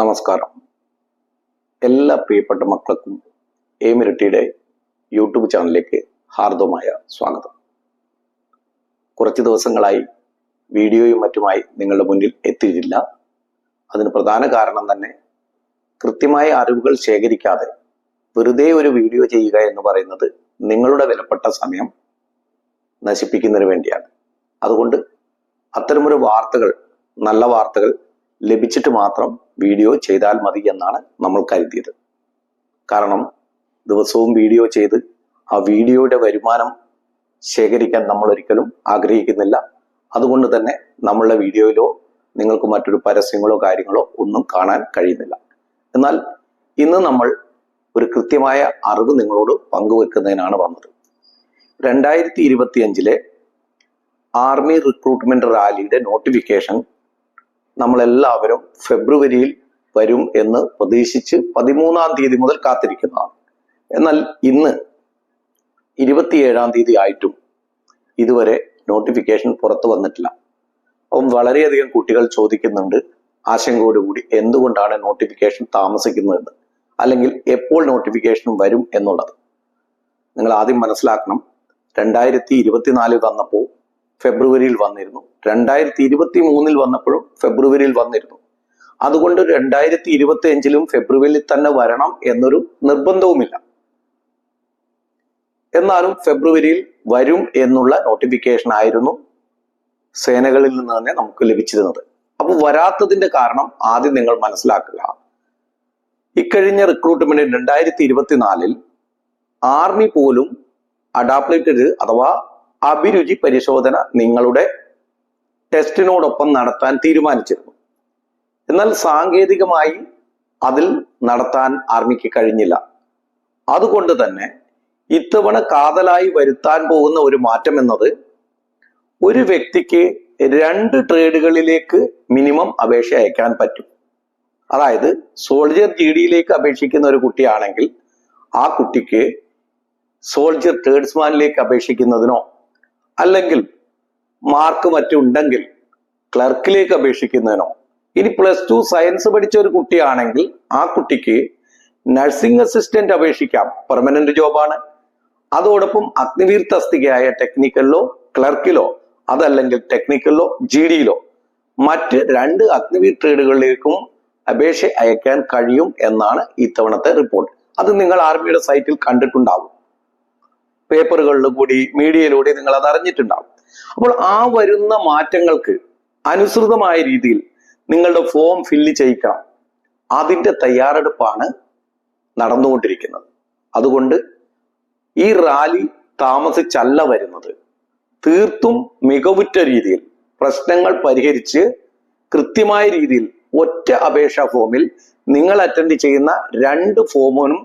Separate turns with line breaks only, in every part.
നമസ്കാരം. എല്ലാ പ്രിയപ്പെട്ട മക്കൾക്കും ഏമിരട്ടിയുടെ യൂട്യൂബ് ചാനലിലേക്ക് ഹാർദവമായ സ്വാഗതം. കുറച്ച് ദിവസങ്ങളായി വീഡിയോയും മറ്റുമായി നിങ്ങളുടെ മുന്നിൽ എത്തിയിട്ടില്ല. അതിന് പ്രധാന കാരണം തന്നെ കൃത്യമായ അറിവുകൾ ശേഖരിക്കാതെ വെറുതെ ഒരു വീഡിയോ ചെയ്യുക എന്ന് പറയുന്നത് നിങ്ങളുടെ വിലപ്പെട്ട സമയം നശിപ്പിക്കുന്നതിന് വേണ്ടിയാണ്. അതുകൊണ്ട് അത്തരമൊരു വാർത്തകൾ നല്ല വാർത്തകൾ ലഭിച്ചിട്ട് മാത്രം വീഡിയോ ചെയ്താൽ മതി എന്നാണ് നമ്മൾ കരുതിയത്. കാരണം ദിവസവും വീഡിയോ ചെയ്ത് ആ വീഡിയോയുടെ വരുമാനം ശേഖരിക്കാൻ നമ്മൾ ഒരിക്കലും ആഗ്രഹിക്കുന്നില്ല. അതുകൊണ്ട് തന്നെ നമ്മളുടെ വീഡിയോയിലോ നിങ്ങൾക്ക് മറ്റൊരു പരസ്യങ്ങളോ കാര്യങ്ങളോ ഒന്നും കാണാൻ കഴിയുന്നില്ല. എന്നാൽ ഇന്ന് നമ്മൾ ഒരു കൃത്യമായ അറിവ് നിങ്ങളോട് പങ്കുവെക്കുന്നതിനാണ് വന്നത്. രണ്ടായിരത്തി ഇരുപത്തി അഞ്ചിലെ ആർമി റിക്രൂട്ട്മെന്റ് റാലിയുടെ നോട്ടിഫിക്കേഷൻ നമ്മളെല്ലാവരും ഫെബ്രുവരിയിൽ വരും എന്ന് പ്രതീക്ഷിച്ച് പതിമൂന്നാം തീയതി മുതൽ കാത്തിരിക്കുന്നതാണ്. എന്നാൽ ഇന്ന് ഇരുപത്തിയേഴാം തീയതി ആയിട്ടും ഇതുവരെ നോട്ടിഫിക്കേഷൻ പുറത്തു വന്നിട്ടില്ല. അപ്പം വളരെയധികം കുട്ടികൾ ചോദിക്കുന്നുണ്ട് ആശങ്കയോടുകൂടി എന്തുകൊണ്ടാണ് നോട്ടിഫിക്കേഷൻ താമസിക്കുന്നതെന്ന് അല്ലെങ്കിൽ എപ്പോൾ നോട്ടിഫിക്കേഷൻ വരും എന്നുള്ളത്. നിങ്ങൾ ആദ്യം മനസ്സിലാക്കണം. രണ്ടായിരത്തി ഇരുപത്തിനാലിൽ വന്നപ്പോൾ ഫെബ്രുവരിയിൽ വന്നിരുന്നു. രണ്ടായിരത്തി ഇരുപത്തി മൂന്നിൽ വന്നപ്പോഴും ഫെബ്രുവരിയിൽ വന്നിരുന്നു. അതുകൊണ്ട് രണ്ടായിരത്തി ഇരുപത്തി അഞ്ചിലും ഫെബ്രുവരിയിൽ തന്നെ വരണം എന്നൊരു നിർബന്ധവുമില്ല. എന്നാലും ഫെബ്രുവരിയിൽ വരും എന്നുള്ള നോട്ടിഫിക്കേഷൻ ആയിരുന്നു സേനകളിൽ നിന്ന് തന്നെ നമുക്ക് ലഭിച്ചിരുന്നത്. അപ്പൊ വരാത്തതിന്റെ കാരണം ആദ്യം നിങ്ങൾ മനസ്സിലാക്കുക. ഇക്കഴിഞ്ഞ റിക്രൂട്ട്മെന്റ് രണ്ടായിരത്തി ഇരുപത്തിനാലിൽ ആർമി പോലും അഡാപ്റ്റഡ് അഥവാ അഭിരുചി പരിശോധന നിങ്ങളുടെ ടെസ്റ്റിനോടൊപ്പം നടത്താൻ തീരുമാനിച്ചിരുന്നു. എന്നാൽ സാങ്കേതികമായി അതിൽ നടത്താൻ ആർമിക്ക് കഴിഞ്ഞില്ല. അതുകൊണ്ട് തന്നെ ഇത്തവണ കാതലായി വരുത്താൻ പോകുന്ന ഒരു മാറ്റം എന്നത് ഒരു വ്യക്തിക്ക് രണ്ട് ട്രേഡുകളിലേക്ക് മിനിമം അപേക്ഷ അയക്കാൻ പറ്റും. അതായത് സോൾജർ ജി ഡിയിലേക്ക് അപേക്ഷിക്കുന്ന ഒരു കുട്ടിയാണെങ്കിൽ ആ കുട്ടിക്ക് സോൾജർ ട്രേഡ്സ്മാനിലേക്ക് അപേക്ഷിക്കുന്നതിനോ അല്ലെങ്കിൽ മാർക്ക് മറ്റുണ്ടെങ്കിൽ ക്ലർക്കിലേക്ക് അപേക്ഷിക്കുന്നതിനോ. ഇനി പ്ലസ് ടു സയൻസ് പഠിച്ച ഒരു കുട്ടിയാണെങ്കിൽ ആ കുട്ടിക്ക് നഴ്സിംഗ് അസിസ്റ്റന്റ് അപേക്ഷിക്കാം. പെർമനന്റ് ജോബാണ് അതോടൊപ്പം അഗ്നിവീർ തസ്തികയായ ടെക്നിക്കലിലോ ക്ലർക്കിലോ അതല്ലെങ്കിൽ ടെക്നിക്കലിലോ ജി ഡിയിലോ മറ്റ് രണ്ട് അഗ്നിവീർ ട്രേഡുകളിലേക്കും അപേക്ഷ അയക്കാൻ കഴിയും എന്നാണ് ഇത്തവണത്തെ റിപ്പോർട്ട് അത് നിങ്ങൾ ആർമിയുടെ സൈറ്റിൽ കണ്ടിട്ടുണ്ടാവും. പേപ്പറുകളിൽ കൂടി മീഡിയയിലൂടെ നിങ്ങൾ അത് അറിഞ്ഞിട്ടുണ്ടാവും. അപ്പോൾ ആ വരുന്ന മാറ്റങ്ങൾക്ക് അനുസൃതമായ രീതിയിൽ നിങ്ങളുടെ ഫോം ഫില്ല് ചെയ്യിക്കണം. അതിന്റെ തയ്യാറെടുപ്പാണ് നടന്നുകൊണ്ടിരിക്കുന്നത്. അതുകൊണ്ട് ഈ റാലി താമസിച്ചല്ല വരുന്നത്. തീർത്തും മികവുറ്റ രീതിയിൽ പ്രശ്നങ്ങൾ പരിഹരിച്ച് കൃത്യമായ രീതിയിൽ ഒറ്റ അപേക്ഷാ ഫോമിൽ നിങ്ങൾ അറ്റൻഡ് ചെയ്യുന്ന രണ്ട് ഫോമിനും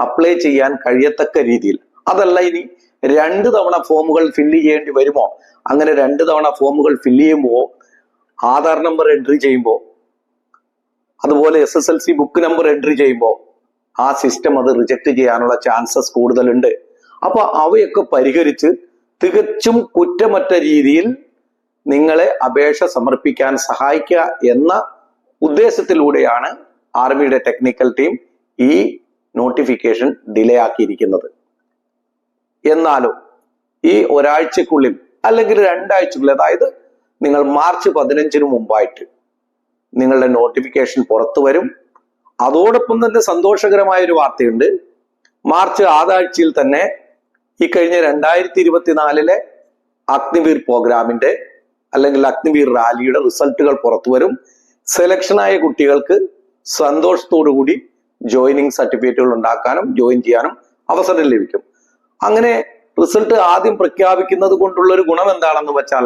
അപ്ലൈ ചെയ്യാൻ കഴിയത്തക്ക രീതിയിൽ അതല്ല ഇനി രണ്ട് തവണ ഫോമുകൾ ഫില്ല് ചെയ്യേണ്ടി വരുമോ? അങ്ങനെ രണ്ട് തവണ ഫോമുകൾ ഫില്ല് ചെയ്യുമ്പോൾ ആധാർ നമ്പർ എൻട്രി ചെയ്യുമ്പോൾ അതുപോലെ S S L C book number entry ചെയ്യുമ്പോൾ ആ സിസ്റ്റം അത് റിജക്ട് ചെയ്യാനുള്ള ചാൻസസ് കൂടുതലുണ്ട്. അപ്പൊ അവയൊക്കെ പരിഹരിച്ച് തികച്ചും കുറ്റമറ്റ രീതിയിൽ നിങ്ങളെ അപേക്ഷ സമർപ്പിക്കാൻ സഹായിക്കുക എന്ന ഉദ്ദേശത്തിലൂടെയാണ് ആർമിയുടെ ടെക്നിക്കൽ ടീം ഈ നോട്ടിഫിക്കേഷൻ ഡിലേ ആക്കിയിരിക്കുന്നത്. എന്നാലും ഈ ഒരാഴ്ചക്കുള്ളിൽ അല്ലെങ്കിൽ രണ്ടാഴ്ചക്കുള്ളിൽ അതായത് നിങ്ങൾ മാർച്ച് പതിനഞ്ചിന് മുമ്പായിട്ട് നിങ്ങളുടെ നോട്ടിഫിക്കേഷൻ പുറത്തു വരും. അതോടൊപ്പം തന്നെ സന്തോഷകരമായ ഒരു വാർത്തയുണ്ട്. മാർച്ച് ആറാഴ്ചയിൽ തന്നെ ഈ കഴിഞ്ഞ രണ്ടായിരത്തി ഇരുപത്തിനാലിലെ അഗ്നിവീർ പ്രോഗ്രാമിന്റെ അല്ലെങ്കിൽ അഗ്നിവീർ റാലിയുടെ റിസൾട്ടുകൾ പുറത്തു വരും. സെലക്ഷനായ കുട്ടികൾക്ക് സന്തോഷത്തോടു കൂടി ജോയിനിങ് സർട്ടിഫിക്കറ്റുകൾ ഉണ്ടാക്കാനും ജോയിൻ ചെയ്യാനും അവസരം ലഭിക്കും. അങ്ങനെ റിസൾട്ട് ആദ്യം പ്രഖ്യാപിക്കുന്നത് കൊണ്ടുള്ള ഒരു ഗുണം എന്താണെന്ന് വെച്ചാൽ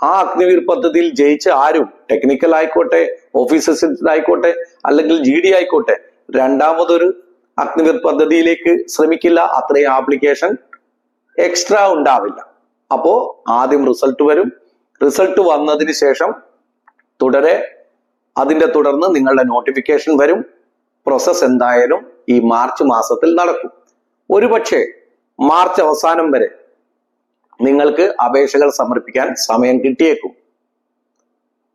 ആ അഗ്നിവീർ പദ്ധതിയിൽ ജയിച്ച ആരും ടെക്നിക്കൽ ആയിക്കോട്ടെ ഓഫീസ് അസിസ്റ്റന്റ് ആയിക്കോട്ടെ അല്ലെങ്കിൽ ജി ഡി ആയിക്കോട്ടെ രണ്ടാമതൊരു അഗ്നിവീർ പദ്ധതിയിലേക്ക് ശ്രമിക്കില്ല. അത്രയും ആപ്ലിക്കേഷൻ എക്സ്ട്രാ ഉണ്ടാവില്ല. അപ്പോ ആദ്യം റിസൾട്ട് വരും. റിസൾട്ട് വന്നതിന് ശേഷം തുടരെ അതിന്റെ തുടർന്ന് നിങ്ങളുടെ നോട്ടിഫിക്കേഷൻ വരും. പ്രോസസ് എന്തായാലും ഈ മാർച്ച് മാസത്തിൽ നടക്കും. ഒരുപക്ഷെ മാർച്ച് അവസാനം വരെ നിങ്ങൾക്ക് അപേക്ഷകൾ സമർപ്പിക്കാൻ സമയം കിട്ടിയേക്കും.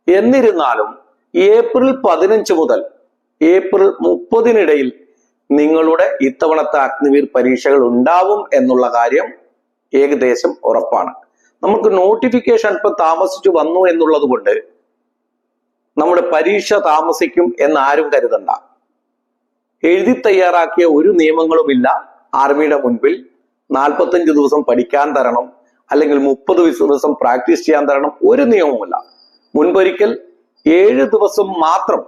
എന്നിരുന്നാലും ഏപ്രിൽ പതിനഞ്ച് മുതൽ ഏപ്രിൽ മുപ്പതിനിടയിൽ നിങ്ങളുടെ ഇത്തവണത്തെ അഗ്നിവീർ പരീക്ഷകൾ ഉണ്ടാവും എന്നുള്ള കാര്യം ഏകദേശം ഉറപ്പാണ്. നമുക്ക് നോട്ടിഫിക്കേഷൻ ഇപ്പം താമസിച്ചു വന്നു എന്നുള്ളത് കൊണ്ട് നമ്മുടെ പരീക്ഷ താമസിക്കും എന്ന് ആരും കരുതണ്ട. എഴുതി തയ്യാറാക്കിയ ഒരു നിയമങ്ങളുമില്ല. ആർമിയുടെ മുൻപിൽ നാൽപ്പത്തഞ്ച് ദിവസം പഠിക്കാൻ തരണം അല്ലെങ്കിൽ മുപ്പത് ദിവസം പ്രാക്ടീസ് ചെയ്യാൻ തരണം ഒരു നിയമവുമില്ല. മുൻപൊരിക്കൽ ഏഴ് ദിവസം മാത്രം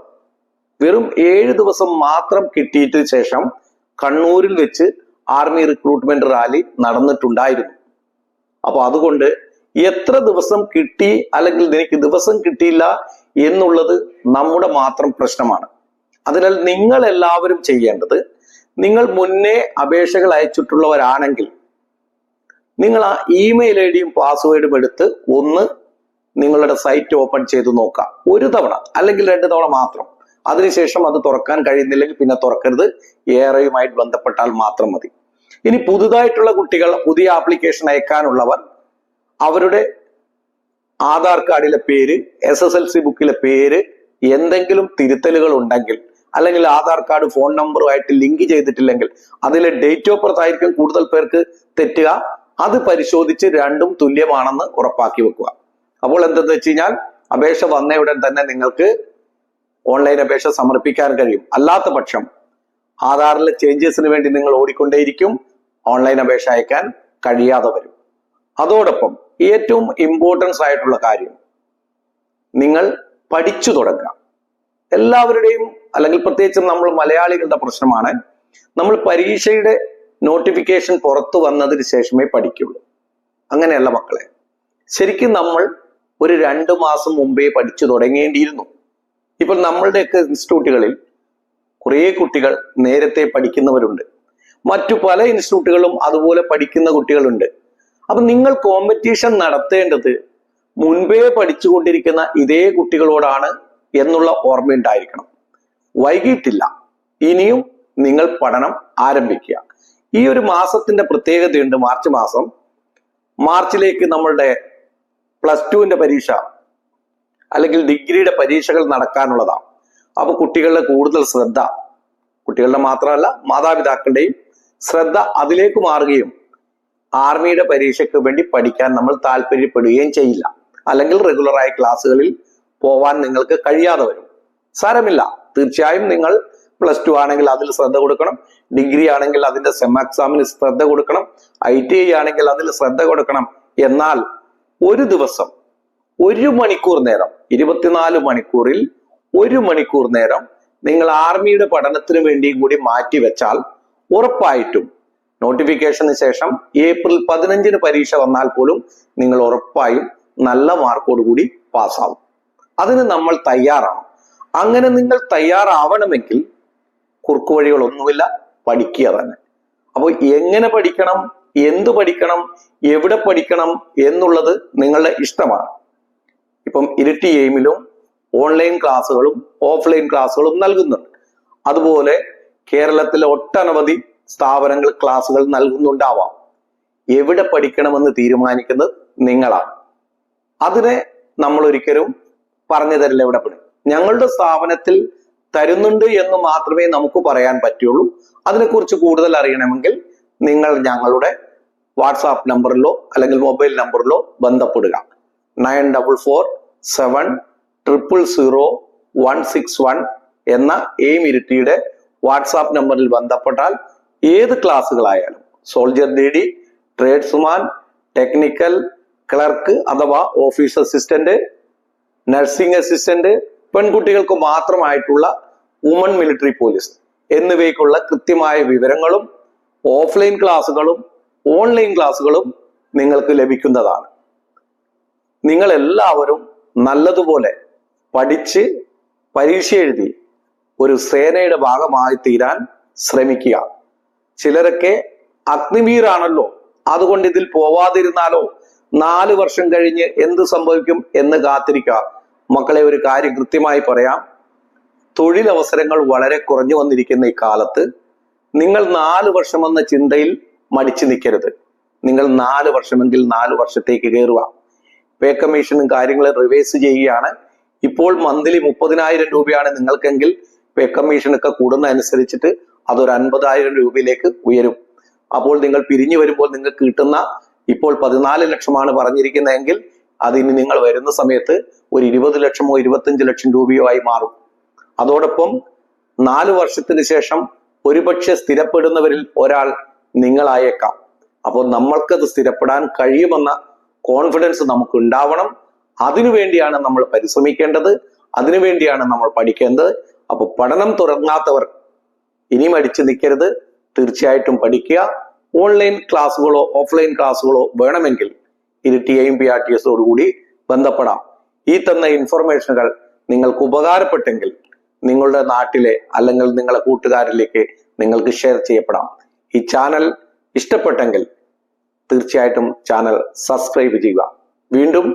വെറും ഏഴ് ദിവസം മാത്രം കിട്ടിയിട്ട് ശേഷം കണ്ണൂരിൽ വെച്ച് ആർമി റിക്രൂട്ട്മെന്റ് റാലി നടന്നിട്ടുണ്ടായിരുന്നു. അപ്പൊ അതുകൊണ്ട് എത്ര ദിവസം കിട്ടി അല്ലെങ്കിൽ നിനക്ക് ദിവസം കിട്ടിയില്ല എന്നുള്ളത് നമ്മുടെ മാത്രം പ്രശ്നമാണ്. അതിനാൽ നിങ്ങൾ എല്ലാവരും ചെയ്യേണ്ടത് നിങ്ങൾ മുന്നേ അപേക്ഷകൾ അയച്ചിട്ടുള്ളവരാണെങ്കിൽ നിങ്ങൾ ആ ഇമെയിൽ ഐ ഡിയും പാസ്വേഡും എടുത്ത് ഒന്ന് നിങ്ങളുടെ സൈറ്റ് ഓപ്പൺ ചെയ്ത് നോക്കാം ഒരു തവണ അല്ലെങ്കിൽ രണ്ട് തവണ മാത്രം. അതിനുശേഷം അത് തുറക്കാൻ കഴിയുന്നില്ലെങ്കിൽ പിന്നെ തുറക്കരുത്. ഏറെയുമായിട്ട് ബന്ധപ്പെട്ടാൽ മാത്രം മതി. ഇനി പുതുതായിട്ടുള്ള കുട്ടികൾ പുതിയ ആപ്ലിക്കേഷൻ അയക്കാനുള്ളവർ അവരുടെ ആധാർ കാർഡിലെ പേര് എസ് എസ് എൽ സി ബുക്കിലെ പേര് എന്തെങ്കിലും തിരുത്തലുകൾ ഉണ്ടെങ്കിൽ അല്ലെങ്കിൽ ആധാർ കാർഡ് ഫോൺ നമ്പറുമായിട്ട് ലിങ്ക് ചെയ്തിട്ടില്ലെങ്കിൽ അതിലെ ഡേറ്റ് ഓഫ് ബർത്ത് ആയിരിക്കും കൂടുതൽ പേർക്ക് തെറ്റുക. അത് പരിശോധിച്ച് രണ്ടും തുല്യമാണെന്ന് ഉറപ്പാക്കി വെക്കുക. അപ്പോൾ എന്തെന്ന് വെച്ച് കഴിഞ്ഞാൽ അപേക്ഷ വന്ന ഉടൻ തന്നെ നിങ്ങൾക്ക് ഓൺലൈൻ അപേക്ഷ സമർപ്പിക്കാൻ കഴിയും. അല്ലാത്ത പക്ഷം ആധാറിലെ ചേഞ്ചസിന് വേണ്ടി നിങ്ങൾ ഓടിക്കൊണ്ടേയിരിക്കും ഓൺലൈൻ അപേക്ഷ അയക്കാൻ കഴിയാതെ വരും. അതോടൊപ്പം ഏറ്റവും ഇമ്പോർട്ടൻസ് ആയിട്ടുള്ള കാര്യം നിങ്ങൾ പഠിച്ചു തുടങ്ങുക. എല്ലാവരുടെയും അല്ലെങ്കിൽ പ്രത്യേകിച്ചും നമ്മൾ മലയാളികളുടെ പ്രശ്നമാണ്. നമ്മൾ പരീക്ഷയുടെ നോട്ടിഫിക്കേഷൻ പുറത്തു വന്നതിന് ശേഷമേ പഠിക്കുള്ളൂ. അങ്ങനെയല്ല മക്കളെ. ശരിക്കും നമ്മൾ ഒരു രണ്ട് മാസം മുമ്പേ പഠിച്ചു തുടങ്ങേണ്ടിയിരുന്നു. ഇപ്പോൾ നമ്മളുടെയൊക്കെ ഇൻസ്റ്റിറ്റ്യൂട്ടുകളിൽ കുറേ കുട്ടികൾ നേരത്തെ പഠിക്കുന്നവരുണ്ട്. മറ്റു പല ഇൻസ്റ്റിറ്റ്യൂട്ടുകളും അതുപോലെ പഠിക്കുന്ന കുട്ടികളുണ്ട്. അപ്പൊ നിങ്ങൾ കോമ്പറ്റീഷൻ നടത്തേണ്ടത് മുൻപേ പഠിച്ചുകൊണ്ടിരിക്കുന്ന ഇതേ കുട്ടികളോടാണ് എന്നുള്ള ഓർമ്മയുണ്ടായിരിക്കണം. വൈകിട്ടില്ല. ഇനിയും നിങ്ങൾ പഠനം ആരംഭിക്കുക. ഈ ഒരു മാസത്തിന്റെ പ്രത്യേകതയുണ്ട് മാർച്ച് മാസം. മാർച്ചിലേക്ക് നമ്മളുടെ പ്ലസ് ടുവിന്റെ പരീക്ഷ അല്ലെങ്കിൽ ഡിഗ്രിയുടെ പരീക്ഷകൾ നടക്കാനുള്ളതാണ്. അപ്പൊ കുട്ടികളുടെ കൂടുതൽ ശ്രദ്ധ കുട്ടികളുടെ മാത്രമല്ല മാതാപിതാക്കളുടെയും ശ്രദ്ധ അതിലേക്ക് മാറുകയും ആർമിയുടെ പരീക്ഷയ്ക്ക് വേണ്ടി പഠിക്കാൻ നമ്മൾ താല്പര്യപ്പെടുകയും ചെയ്യില്ല. അല്ലെങ്കിൽ റെഗുലറായ ക്ലാസ്സുകളിൽ പോവാൻ നിങ്ങൾക്ക് കഴിയാതെ വരും. സാരമില്ല. തീർച്ചയായും നിങ്ങൾ പ്ലസ് ടു ആണെങ്കിൽ അതിൽ ശ്രദ്ധ കൊടുക്കണം. ഡിഗ്രി ആണെങ്കിൽ അതിന്റെ സെം എക്സാമിന് ശ്രദ്ധ കൊടുക്കണം. ഐ ടി ഐ ആണെങ്കിൽ അതിൽ ശ്രദ്ധ കൊടുക്കണം. എന്നാൽ ഒരു ദിവസം ഒരു മണിക്കൂർ നേരം ഇരുപത്തിനാല് മണിക്കൂറിൽ ഒരു മണിക്കൂർ നേരം നിങ്ങൾ ആർമിയുടെ പഠനത്തിന് വേണ്ടിയും കൂടി മാറ്റി വെച്ചാൽ ഉറപ്പായിട്ടും നോട്ടിഫിക്കേഷന് ശേഷം ഏപ്രിൽ പതിനഞ്ചിന് പരീക്ഷ വന്നാൽ പോലും നിങ്ങൾ ഉറപ്പായും നല്ല മാർക്കോട് കൂടി പാസ്സാവും അതിന് നമ്മൾ തയ്യാറാണ്. അങ്ങനെ നിങ്ങൾ തയ്യാറാവണമെങ്കിൽ കുറുക്കു വഴികളൊന്നുമില്ല പഠിക്കുക തന്നെ. അപ്പോൾ എങ്ങനെ പഠിക്കണം എന്തു പഠിക്കണം എവിടെ പഠിക്കണം എന്നുള്ളത് നിങ്ങളുടെ ഇഷ്ടമാണ്. ഇപ്പം ഇരിട്ടി എയിമിലും ഓൺലൈൻ ക്ലാസ്സുകളും ഓഫ്ലൈൻ ക്ലാസ്സുകളും നൽകുന്നുണ്ട്. അതുപോലെ കേരളത്തിലെ ഒട്ടനവധി സ്ഥാപനങ്ങൾ ക്ലാസ്സുകൾ നൽകുന്നുണ്ടാവാം. എവിടെ പഠിക്കണമെന്ന് തീരുമാനിക്കുന്നത് നിങ്ങളാണ്. അതിനെ നമ്മൾ ഒരിക്കലും പറഞ്ഞു തരില്ല ഇവിടെ പണി ഞങ്ങളുടെ സ്ഥാപനത്തിൽ തരുന്നുണ്ട് എന്ന് മാത്രമേ നമുക്ക് പറയാൻ പറ്റുള്ളൂ. അതിനെക്കുറിച്ച് കൂടുതൽ അറിയണമെങ്കിൽ നിങ്ങൾ ഞങ്ങളുടെ വാട്സാപ്പ് നമ്പറിലോ അല്ലെങ്കിൽ മൊബൈൽ നമ്പറിലോ ബന്ധപ്പെടുക. Nine double four seven triple zero one six one എന്ന എയിം ഇരിട്ടിയുടെ വാട്സാപ്പ് നമ്പറിൽ ബന്ധപ്പെട്ടാൽ ഏത് ക്ലാസ്സുകളായാലും soldier D tradesman technical clerk അഥവാ ഓഫീസ് അസിസ്റ്റന്റ് നഴ്സിംഗ് അസിസ്റ്റന്റ് പെൺകുട്ടികൾക്ക് മാത്രമായിട്ടുള്ള വുമൺ മിലിറ്ററി പോലീസ് എന്നിവയ്ക്കുള്ള കൃത്യമായ വിവരങ്ങളും ഓഫ്ലൈൻ ക്ലാസ്സുകളും ഓൺലൈൻ ക്ലാസ്സുകളും നിങ്ങൾക്ക് ലഭിക്കുന്നതാണ്. നിങ്ങൾ എല്ലാവരും നല്ലതുപോലെ പഠിച്ച് പരീക്ഷ എഴുതി ഒരു സേനയുടെ ഭാഗമായി തീരാൻ ശ്രമിക്കുക. ചിലരൊക്കെ അഗ്നിവീറാണല്ലോ അതുകൊണ്ട് ഇതിൽ പോവാതിരുന്നാലോ നാല് വർഷം കഴിഞ്ഞ് എന്ത് സംഭവിക്കും എന്ന് കാത്തിരിക്കുക. മക്കളെ ഒരു കാര്യം കൃത്യമായി പറയാം. തൊഴിലവസരങ്ങൾ വളരെ കുറഞ്ഞു വന്നിരിക്കുന്ന ഈ കാലത്ത് നിങ്ങൾ നാല് വർഷമെന്ന ചിന്തയിൽ മടിച്ചു നിൽക്കരുത്. നിങ്ങൾ നാല് വർഷമെങ്കിൽ നാല് വർഷത്തേക്ക് കയറുക. പേ കമ്മീഷനും കാര്യങ്ങളെ റിവേഴ്സ് ചെയ്യുകയാണ്. ഇപ്പോൾ മന്ത്ലി മുപ്പതിനായിരം രൂപയാണ് നിങ്ങൾക്കെങ്കിൽ പേ കമ്മീഷനൊക്കെ കൂടുന്നതനുസരിച്ചിട്ട് അതൊരു അൻപതായിരം രൂപയിലേക്ക് ഉയരും. അപ്പോൾ നിങ്ങൾ പിരിഞ്ഞു വരുമ്പോൾ നിങ്ങൾക്ക് കിട്ടുന്ന ഇപ്പോൾ പതിനാല് ലക്ഷമാണ് പറഞ്ഞിരിക്കുന്നതെങ്കിൽ അതിന് നിങ്ങൾ വരുന്ന സമയത്ത് ഒരു ഇരുപത് ലക്ഷമോ ഇരുപത്തഞ്ച് ലക്ഷം രൂപയോ ആയി മാറും. അതോടൊപ്പം നാല് വർഷത്തിന് ശേഷം ഒരുപക്ഷെ സ്ഥിരപ്പെടുന്നവരിൽ ഒരാൾ നിങ്ങളായേക്കാം. അപ്പോൾ നമ്മൾക്കത് സ്ഥിരപ്പെടാൻ കഴിയുമെന്ന കോൺഫിഡൻസ് നമുക്ക് ഉണ്ടാവണം അതിനുവേണ്ടിയാണ് നമ്മൾ പരിശ്രമിക്കേണ്ടത്. അതിനുവേണ്ടിയാണ് നമ്മൾ പഠിക്കേണ്ടത്. അപ്പോൾ പഠനം തുടങ്ങാത്തവർ ഇനിയും അടിച്ചു നിൽക്കരുത്. തീർച്ചയായിട്ടും പഠിക്കുക. ഓൺലൈൻ ക്ലാസ്സുകളോ ഓഫ്ലൈൻ ക്ലാസ്സുകളോ വേണമെങ്കിൽ ഇത് T I P R T എസോടുകൂടി ബന്ധപ്പെടാം. ഈ തന്ന ഇൻഫർമേഷനുകൾ നിങ്ങൾക്ക് ഉപകാരപ്പെട്ടെങ്കിൽ നിങ്ങളുടെ നാട്ടിലെ അല്ലെങ്കിൽ നിങ്ങളെ കൂട്ടുകാരിലേക്ക് നിങ്ങൾക്ക് ഷെയർ ചെയ്യപ്പെടാം. ഈ ചാനൽ ഇഷ്ടപ്പെട്ടെങ്കിൽ തീർച്ചയായിട്ടും ചാനൽ സബ്സ്ക്രൈബ് ചെയ്യുക. വീണ്ടും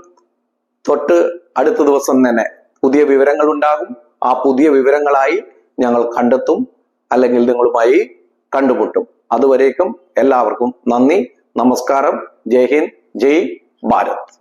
തൊട്ട് അടുത്ത ദിവസം തന്നെ പുതിയ വിവരങ്ങൾ ഉണ്ടാകും. ആ പുതിയ വിവരങ്ങളായി ഞങ്ങൾ കണ്ടെത്തും അല്ലെങ്കിൽ നിങ്ങളുമായി കണ്ടുമുട്ടും. അതുവരേക്കും എല്ലാവർക്കും നന്ദി നമസ്കാരം ജയ് ഹിന്ദ് ജയ് ഭാരത്.